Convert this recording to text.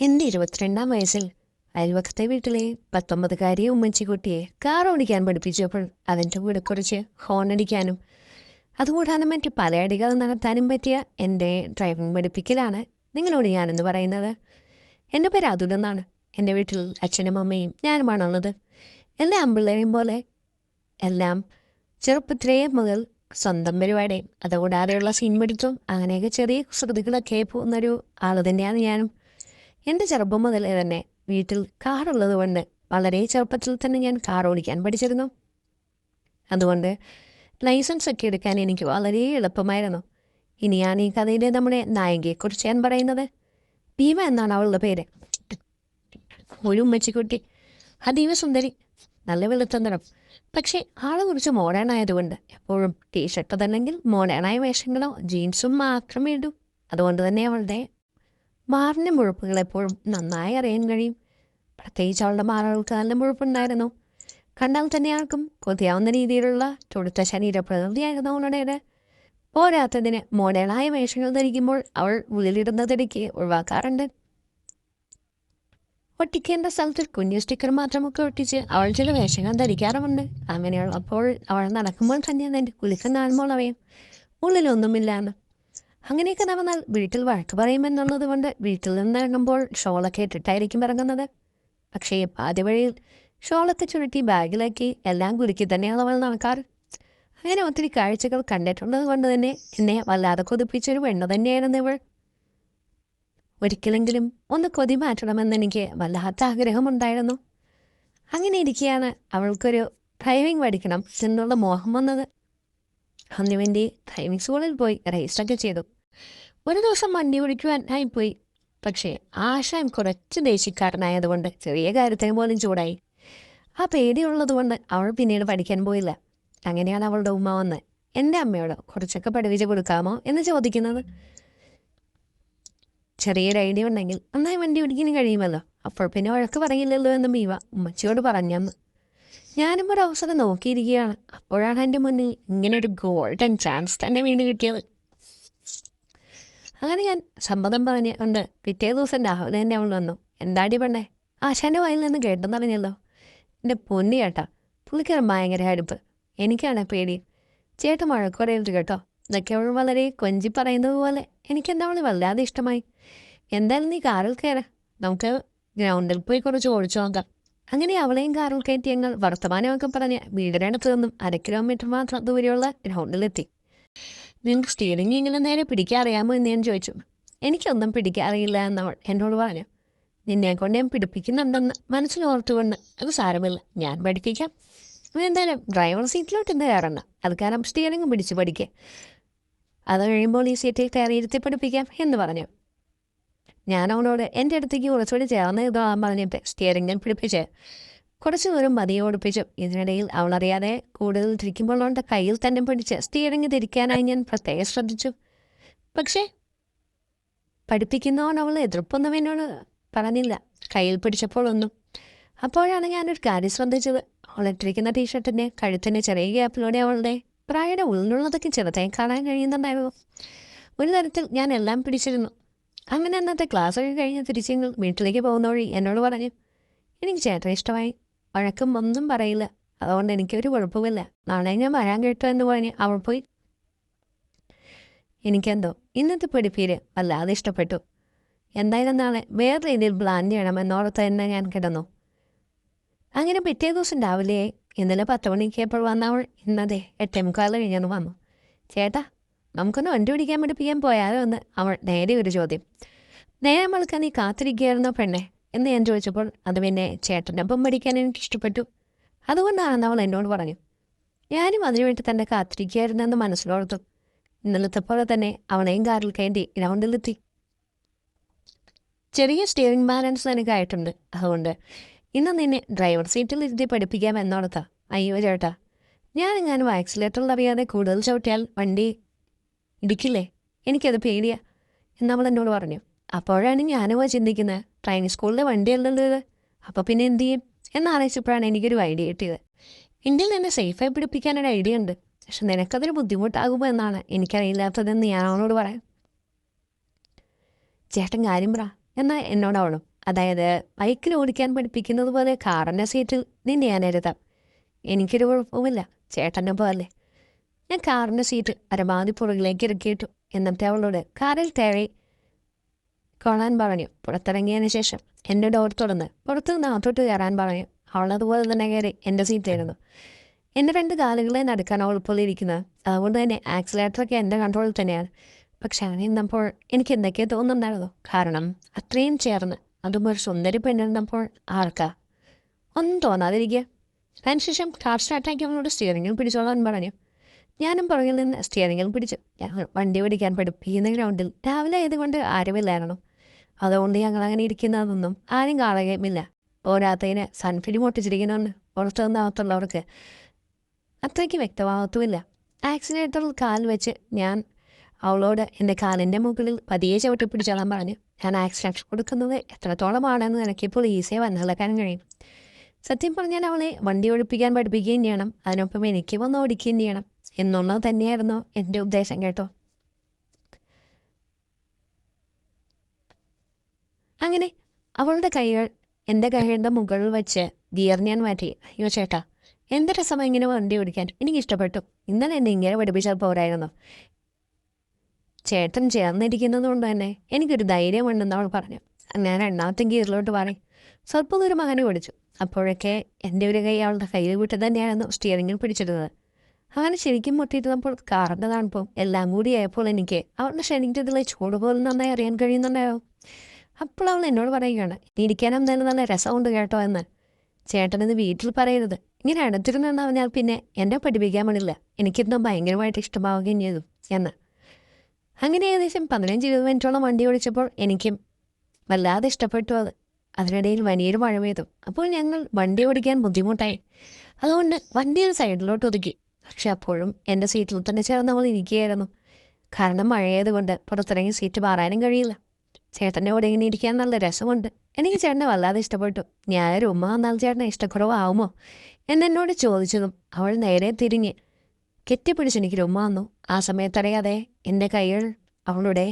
എന്റെ ഇരുപത്തിരണ്ടാം വയസ്സിൽ അയൽവക്കത്തെ വീട്ടിലെ പത്തൊമ്പതുകാരിയെ ഉമ്മച്ചിക്കുട്ടിയെ കാർ ഓടിക്കാൻ പഠിപ്പിച്ചപ്പോൾ അതിന്റെ കൂടെ കുറച്ച് ഹോൺ അടിക്കാനും അതുകൂടാതെ മറ്റ് പലയടികൾ നടത്താനും പറ്റിയ എന്റെ ഡ്രൈവിംഗ് പഠിപ്പിക്കലാണ് നിങ്ങളോട് ഞാനെന്ന് പറയുന്നത്. എന്റെ പേര് അതുലെന്നാണ് എന്റെ വീട്ടിൽ അച്ഛനും അമ്മയും ഞാനുമാണുള്ളത്. എല്ലാ അമ്പിള്ളേരെയും പോലെ. എല്ലാം ചെറുപ്പത്തിലേ മുതൽ സ്വന്തം പരിപാടിയും അതുകൂടാതെയുള്ള സീൻ പഠിത്തവും അങ്ങനെയൊക്കെ ചെറിയ ശ്രുതികളൊക്കെ പോകുന്നൊരു ആൾ തന്നെയാണ് ഞാനും. എന്റെ ചെറുപ്പം മുതലേ തന്നെ വീട്ടിൽ കാറുള്ളത് കൊണ്ട് വളരെ ചെറുപ്പത്തിൽ തന്നെ ഞാൻ കാർ ഓടിക്കാൻ പഠിച്ചിരുന്നു. അതുകൊണ്ട് ലൈസൻസ് ഒക്കെ എടുക്കാൻ എനിക്ക് വളരെ എളുപ്പമായിരുന്നു. ഇനിയാണ് ഈ കഥയിലെ നമ്മുടെ നായികയെക്കുറിച്ച് ഞാൻ പറയുന്നത്. ഭീമ എന്നാണ് അവളുടെ പേര്. ഒരു ഉമ്മച്ചിക്കുട്ടി. അതീവ സുന്ദരി. നല്ല വെളുത്ത നിറം പക്ഷേ ആളെ കുറിച്ച് മോഡേൺ ആയതുകൊണ്ട് എപ്പോഴും ടീഷർട്ട് അതല്ലെങ്കിൽ മോഡേണായ വേഷങ്ങളോ ജീൻസും മാത്രമേ ഇടൂ. അതുകൊണ്ട് തന്നെ അവളുടെ മാറിന്റെ മുഴപ്പുകൾ എപ്പോഴും നന്നായി അറിയാൻ കഴിയും. പ്രത്യേകിച്ച് അവളുടെ മാറുകൾക്ക് നല്ല മുഴുപ്പുണ്ടായിരുന്നു. കണ്ടാൽ തന്നെ ആർക്കും കൊതിയാവുന്ന രീതിയിലുള്ള തൊടുത്ത ശരീരപ്രകൃതിയായിരുന്നു അവളുടേത് പോരാത്തതിന് മോഡേണായ വേഷങ്ങൾ ധരിക്കുമ്പോൾ അവൾ ഉള്ളിലിടുന്നതിടയ്ക്ക് ഒഴിവാക്കാറുണ്ട്. ഒട്ടിക്കേണ്ട സ്ഥലത്ത് കുഞ്ഞു സ്റ്റിക്കർ മാത്രമൊക്കെ ഒട്ടിച്ച് അവൾ ചില വേഷങ്ങൾ ധരിക്കാറുമുണ്ട്. അങ്ങനെയുള്ളപ്പോൾ അവൾ നടക്കുമ്പോൾ തന്നെ അതിന്റെ കുലുക്കം കാണുമ്പോൾ അവയും ഉള്ളിലൊന്നുമില്ലാന്ന് അങ്ങനെയൊക്കെ നടന്നാൽ വീട്ടിൽ വഴക്ക് പറയുമെന്നുള്ളത് കൊണ്ട് വീട്ടിൽ നിന്ന് ഇറങ്ങുമ്പോൾ ഷോളൊക്കെ ഇട്ടിട്ടായിരിക്കും ഇറങ്ങുന്നത്. പക്ഷേ ആദ്യ വഴിയിൽ ഷോളൊക്കെ ചുരുട്ടി ബാഗിലാക്കി എല്ലാം കുലുക്കി തന്നെയാണ് അവൾ നടക്കാറ്. അങ്ങനെ ഒത്തിരി കാഴ്ചകൾ കണ്ടിട്ടുള്ളത് കൊണ്ട് തന്നെ എന്നെ വല്ലാതെ കൊതിപ്പിച്ചൊരു പെണ്ണ് തന്നെയായിരുന്നു ഇവൾ. ഒരിക്കലെങ്കിലും ഒന്ന് കൊതി മാറ്റണമെന്ന് എനിക്ക് വല്ലാത്ത ആഗ്രഹമുണ്ടായിരുന്നു. അങ്ങനെ ഇരിക്കുകയാണ് അവൾക്കൊരു ഡ്രൈവിംഗ് പഠിക്കണം എന്നുള്ള മോഹം വന്നത്. അതിനുവേണ്ടി ഡ്രൈവിംഗ് സ്കൂളിൽ പോയി രജിസ്റ്ററൊക്കെ ചെയ്തു. ഒരു ദിവസം വണ്ടി പിടിക്കുവാൻ പോയി പക്ഷേ ആശാൻ കുറച്ച് ദേഷ്യക്കാരനായതുകൊണ്ട് ചെറിയ കാര്യത്തിന് പോലും ചൂടായി. ആ പേടിയുള്ളതുകൊണ്ട് അവൾ പിന്നീട് പഠിക്കാൻ പോയില്ല. അങ്ങനെയാണ് അവളുടെ ഉമ്മ വന്ന് എന്റെ അമ്മയോട് കുറച്ചൊക്കെ പഠിപ്പിച്ച് കൊടുക്കാമോ എന്ന് ചോദിക്കുന്നത്? ചെറിയൊരു ഐഡിയ ഉണ്ടെങ്കിൽ നന്നായി വണ്ടി പിടിക്കാനും കഴിയുമല്ലോ. അപ്പോൾ പിന്നെ വഴക്ക് പറയില്ലല്ലോ എന്ന് മീവ ഉമ്മച്ചിയോട് പറഞ്ഞന്ന്. ഞാനും ഒരു അവസരം നോക്കിയിരിക്കുകയാണ്. അപ്പോഴാണ് എന്റെ മുന്നിൽ ഇങ്ങനെ ഒരു ഗോൾഡൻ ചാൻസ് തന്നെ വീണ് കിട്ടിയത്. അങ്ങനെ ഞാൻ സമ്മതം പറഞ്ഞുകൊണ്ട് പിറ്റേ ദിവസം രാഹുൽ തന്നെ അവൾ വന്നു. എന്താടി പെണ്ണേ? ആശാന്റെ വായിൽ നിന്ന് കേട്ടെന്നറിഞ്ഞല്ലോ. എന്റെ പൊന്നി ചേട്ടാ പുള്ളിക്കാരൻ ഭയങ്കര അടുപ്പ്. എനിക്കാണ് പേടി. ചേട്ടൻ മഴക്കുറയുണ്ട് കേട്ടോ. ഇതൊക്കെ അവൾ വളരെ കൊഞ്ചി പറയുന്നത് പോലെ എനിക്കെന്താ അവൾ വല്ലാതെ ഇഷ്ടമായി? എന്തായാലും നീ കാറിൽ കയറ. നമുക്ക് ഗ്രൗണ്ടിൽ പോയി കുറച്ച് ഓടിച്ചു നോക്കാം. അങ്ങനെ അവളെയും കാറിൽ കയറ്റി ഞങ്ങൾ വർത്തമാനമൊക്കെ പറഞ്ഞ് വീടിനടുത്ത് നിന്നും അര കിലോമീറ്റർ മാത്രം ദൂരെയുള്ള ഗ്രൗണ്ടിലെത്തി. നിങ്ങൾക്ക് സ്റ്റിയറിംഗ് ഇങ്ങനെ നേരെ പിടിക്കാൻ അറിയാമോ എന്ന് ഞാൻ ചോദിച്ചു. എനിക്കൊന്നും പിടിക്കാറിയില്ല എന്നവൾ എന്നോട് പറഞ്ഞു. നിന്നെ കൊണ്ട് ഞാൻ പിടിപ്പിക്കുന്നുണ്ടെന്ന് മനസ്സിൽ ഓർത്തുകൊണ്ട് അത് സാരമില്ല. ഞാൻ പഠിപ്പിക്കാം. എന്തായാലും ഡ്രൈവർ സീറ്റിലോട്ട് എന്ത് കയറണ്ട അത് കാരണം സ്റ്റിയറിംഗ് പിടിച്ച് പഠിക്കുക അത് കഴിയുമ്പോൾ ഈ സീറ്റിൽ കയറി കയറിയിരുത്തി പഠിപ്പിക്കാം എന്ന് പറഞ്ഞു. ഞാൻ അവനോട് എന്റെ അടുത്തേക്ക് കുറച്ചുകൂടി ചേർന്ന് ഇതാകാൻ പറഞ്ഞിട്ട് സ്റ്റിയറിംഗ് ഞാൻ പിടിപ്പിച്ച്. കുറച്ച് ദൂരം മതിയെ ഓടിപ്പിച്ചു ഇതിനിടയിൽ അവളറിയാതെ കൂടുതൽ തിരിക്കുമ്പോൾ അവളുടെ കയ്യിൽ തന്നെ പിടിച്ച് സ്റ്റിയറിംഗ് തിരിക്കാനായി ഞാൻ പ്രത്യേകം ശ്രദ്ധിച്ചു. പക്ഷേ പഠിപ്പിക്കുന്നവൻ അവൾ എതിർപ്പൊന്നും എന്നോട് പറഞ്ഞില്ല. കയ്യിൽ പിടിച്ചപ്പോൾ ഒന്നും. അപ്പോഴാണ് ഞാനൊരു കാര്യം ശ്രദ്ധിച്ചത്. അവൾ ഇട്ടിരിക്കുന്ന ടീഷർട്ടിന്റെ കഴുത്തിന്റെ ചെറിയ ഗ്യാപ്പിലൂടെ അവളുടെ പ്രായയുടെ ഉള്ളിലുള്ളതൊക്കെ ചെറുതായി കാണാൻ കഴിയുന്നുണ്ടായിരുന്നു. ഒരു തരത്തിൽ ഞാൻ എല്ലാം പിടിച്ചിരുന്നു. അങ്ങനെ അന്നത്തെ ക്ലാസ്സൊക്കെ കഴിഞ്ഞ് തിരിച്ച് ഞങ്ങൾ വീട്ടിലേക്ക് പോകുന്ന വഴി എന്നോട് പറഞ്ഞു. എനിക്ക് ചേട്ടൻ ഇഷ്ടമായി. വഴക്കം ഒന്നും പറയില്ല. അതുകൊണ്ട് എനിക്കൊരു കുഴപ്പമില്ല നാളെ ഞാൻ വരാൻ കേട്ടോ എന്ന് പറഞ്ഞ് അവൾ പോയി. എനിക്കെന്തോ ഇന്നത്തെ പഠിപ്പീര് വല്ലാതെ ഇഷ്ടപ്പെട്ടു. എന്തായാലും നാളെ വേറെ രീതിയിൽ പ്ലാൻ ചെയ്യണം ചെയ്യണമെന്നോർത്ത് തന്നെ ഞാൻ കിടന്നു. അങ്ങനെ പിറ്റേ ദിവസം രാവിലെ ഇന്നലെ പത്ത് മണിക്ക് എപ്പോൾ വന്നവൾ ഇന്നതെ എട്ടേ മുക്കാൽ കഴിഞ്ഞെന്ന് വന്നു. ചേട്ടാ നമുക്കൊന്ന് വണ്ടി പിടിക്കാൻ പഠിപ്പിക്കാൻ പോയാലോ? എന്ന് അവൾ നേരെ ഒരു ചോദ്യം. നേരെ നമ്മൾക്ക് നീ കാത്തിരിക്കുകയായിരുന്നോ പെണ്ണെ? എന്ന് ഞാൻ ചോദിച്ചപ്പോൾ അത് പിന്നെ ചേട്ടന്റെ ഒപ്പം പഠിക്കാൻ എനിക്ക് ഇഷ്ടപ്പെട്ടു അതുകൊണ്ടാണെന്ന് അവൾ എന്നോട് പറഞ്ഞു ഞാനും അതിനുവേണ്ടി തന്നെ കാത്തിരിക്കുകയായിരുന്നെന്ന് മനസ്സിലോർത്തു. ഇന്നലത്തെ പോലെ തന്നെ അവളെയും കാറിൽ കയറ്റി ഗ്രൗണ്ടിലെത്തി ചെറിയ സ്റ്റിയറിംഗ് ബാലൻസ് എനിക്കായിട്ടുണ്ട് അതുകൊണ്ട് ഇന്ന് നിന്നെ ഡ്രൈവർ സീറ്റിൽ ഇരുത്തി പഠിപ്പിക്കാം എന്നോർത്താ. അയ്യോ ചേട്ടാ ഞാനെങ്ങാനും ആക്സിലേറ്ററിൽ അറിയാതെ കൂടുതൽ ചവിട്ടിയാൽ വണ്ടി ഇടിക്കില്ലേ? എനിക്കത് പേടിയാ എന്നവൾ എന്നോട് പറഞ്ഞു. അപ്പോഴാണ് ഞാനും ചിന്തിക്കുന്നത്. ട്രെയിനിങ് സ്കൂളിലെ വണ്ടിയല്ലല്ലോ ഇത്. അപ്പോൾ പിന്നെ എന്ത് ചെയ്യും? എന്നാലോചിച്ചപ്പോഴാണ് എനിക്കൊരു ഐഡിയ കിട്ടിയത്. ഇന്ത്യയിൽ നിന്നെ സേഫായി പിടിപ്പിക്കാനൊരു ഐഡിയ ഉണ്ട്. പക്ഷെ നിനക്കതൊരു ബുദ്ധിമുട്ടാകുമോ എന്നാണ് എനിക്കറിയില്ലാത്തതെന്ന് ഞാൻ അവനോട് പറയാം. ചേട്ടൻ കാര്യം പറ. എന്നാൽ എന്നോടവളും അതായത് ബൈക്കിൽ ഓടിക്കാൻ പഠിപ്പിക്കുന്നത് പോലെ കാറിന്റെ സീറ്റിൽ നിന്നെ ഞാൻ എഴുതാം. എനിക്കൊരു കുഴപ്പവുമില്ല. ചേട്ടന്റെ പോലെ. ഞാൻ കാറിന്റെ സീറ്റ് പരമാവധി പുറകിലേക്ക് ഇറക്കിയിട്ടു. എന്നിട്ട് അവളോട് കാറിൽ കയറി കൊള്ളാൻ പറഞ്ഞു. പുറത്തിറങ്ങിയതിന് ശേഷം എന്റെ ഡോർ തുറന്ന് പുറത്തു നിന്ന് അകത്തോട്ട് കയറാൻ പറഞ്ഞു. അവളതുപോലെ തന്നെ കയറി എന്റെ സീറ്റായിരുന്നു എന്റെ രണ്ട് കാലുകളെ നടക്കാൻ അവൾ ഇപ്പോൾ ഇരിക്കുന്നത് അതുകൊണ്ട് തന്നെ ആക്സിലേറ്ററൊക്കെ എന്റെ കൺട്രോളിൽ തന്നെയാണ്. പക്ഷെ അങ്ങനെ ഇന്നപ്പോൾ എനിക്ക് എന്തൊക്കെയോ തോന്നുന്നുണ്ടായിരുന്നു. കാരണം അത്രയും ചേർന്ന് അതും ഒരു സുന്ദരി പെണ്ണിരുന്നപ്പോൾ ആർക്കാ? ഒന്നും തോന്നാതിരിക്കുക. അതിനുശേഷം കാർ സ്റ്റാർട്ടാക്കി അവനോട് സ്റ്റിയറിംഗിൽ പിടിച്ചോളാൻ പറഞ്ഞു. ഞാനും പുറകിൽ നിന്ന് സ്റ്റിയറിംഗിൽ പിടിച്ചു. ഞങ്ങൾ വണ്ടി ഓടിക്കാൻ പഠിപ്പിക്കുന്ന ഗ്രൗണ്ടിൽ രാവിലെ ആയതുകൊണ്ട് ആരുമില്ലായിരുന്നു. അതുകൊണ്ട് ഞങ്ങൾ അങ്ങനെ ഇരിക്കുന്നതൊന്നും ആരും കാണുകയുമില്ല. പോരാത്തതിന് സൺഫിലിം ഒട്ടിച്ചിരിക്കുന്നുണ്ട് പുറത്തു നിന്നകത്തുള്ളവർക്ക് അത്രയ്ക്ക് വ്യക്തമാകത്തുമില്ല. ആക്സിലേറ്ററിൽ കാൽ വെച്ച് ഞാൻ അവളോട് എന്റെ കാലിന്റെ മുകളിൽ പതിയെ ചവിട്ടി പിടിച്ചോളാൻ പറഞ്ഞു. ഞാൻ ആക്സിലേറ്റർ കൊടുക്കുന്നത് എത്രത്തോളമാണെന്ന് എനിക്കിപ്പോൾ ഈസിയായി മനസ്സിലാക്കാൻ കഴിയും. സത്യം പറഞ്ഞാൽ അവളെ വണ്ടി ഒഴിപ്പിക്കാൻ പഠിപ്പിക്കുകയും ചെയ്യണം. അതിനൊപ്പം എനിക്ക് വന്ന് ഓടിക്കുകയും ചെയ്യണം. എന്നുള്ളത് തന്നെയായിരുന്നു എന്റെ ഉദ്ദേശം കേട്ടോ. അങ്ങനെ അവളുടെ കൈകൾ എന്റെ കൈകളുടെ മുകളിൽ വെച്ച് ഗിയർ ഞാൻ മാറ്റി. അയ്യോ ചേട്ടാ എന്ത് രസം ഇങ്ങനെ വണ്ടി ഓടിക്കാൻ. എനിക്ക് ഇഷ്ടപ്പെട്ടു ഇന്നലെ എന്നെ ഇങ്ങനെ പഠിപ്പിച്ചാൽ പോരായിരുന്നു. ചേട്ടൻ ചേർന്നിരിക്കുന്നത് കൊണ്ട് തന്നെ എനിക്കൊരു ധൈര്യമുണ്ടെന്ന് അവൾ പറഞ്ഞു. ഞാൻ രണ്ടാമത്തെ ഗിയറിലോട്ട് മാറി. സ്വല്പം ഒരു മകനെ ഓടിച്ചു. അപ്പോഴൊക്കെ എന്റെ ഒരു കൈ അവളുടെ കയ്യിൽ വിട്ട് തന്നെയായിരുന്നു സ്റ്റിയറിംഗിൽ പിടിച്ചിരുന്നത്. അങ്ങനെ ശരിക്കും മുട്ടിയിരുന്നപ്പോൾ കാറിന്റെ തണുപ്പും എല്ലാം കൂടി ആയപ്പോൾ എനിക്ക് അവളുടെ ശരീരത്തിലെ ചൂട് പോലും നന്നായി അറിയാൻ കഴിയുന്നുണ്ടായോ? അപ്പോൾ അവൾ എന്നോട് പറയുകയാണ് ഇരിക്കാനും തന്നെ നല്ല രസമുണ്ട് കേട്ടോ എന്ന്. ചേട്ടനത് വീട്ടിൽ പറയരുത്. ഇങ്ങനെ അടുത്തിരുന്നെന്ന് പറഞ്ഞാൽ പിന്നെ എന്നെ പഠിപ്പിക്കാൻ പണില്ല എനിക്കിന്നും ഭയങ്കരമായിട്ട് ഇഷ്ടമാവുകയും ചെയ്തു എന്ന്. അങ്ങനെ ഏകദേശം പതിനഞ്ച് ഇരുപത് മിനിറ്റോളം വണ്ടി ഓടിച്ചപ്പോൾ എനിക്കും വല്ലാതെ ഇഷ്ടപ്പെട്ടു അത്. അതിനിടയിൽ വലിയൊരു മഴ പെയ്തു. അപ്പോൾ ഞങ്ങൾ വണ്ടി ഓടിക്കാൻ ബുദ്ധിമുട്ടായി. അതുകൊണ്ട് വണ്ടി ഒരു സൈഡിലോട്ട് ഒതുക്കി. പക്ഷെ അപ്പോഴും എന്റെ സീറ്റിൽ തന്നെ ചേർന്ന് നമ്മൾ ഇരിക്കുകയായിരുന്നു. കാരണം മഴയായതുകൊണ്ട് പുറത്തിറങ്ങി സീറ്റ് മാറാനും കഴിയില്ല. ചേട്ടന്റെ കൂടെ ഇങ്ങനെ ഇരിക്കാൻ നല്ല രസമുണ്ട്. എനിക്ക് ചേട്ടനെ വല്ലാതെ ഇഷ്ടപ്പെട്ടു. ഞാനൊരു ഉമ്മ വന്നാൽ ചേട്ടനെ ഇഷ്ടക്കുറവാകുമോ എന്നെന്നോട് ചോദിച്ചതും അവൾ നേരെ തിരിഞ്ഞ്. കെട്ടിപ്പിടിച്ച് എനിക്കൊരു ഉമ്മ വന്നു. ആ സമയത്തറിയാതെ എന്റെ കൈകൾ അവളുടെ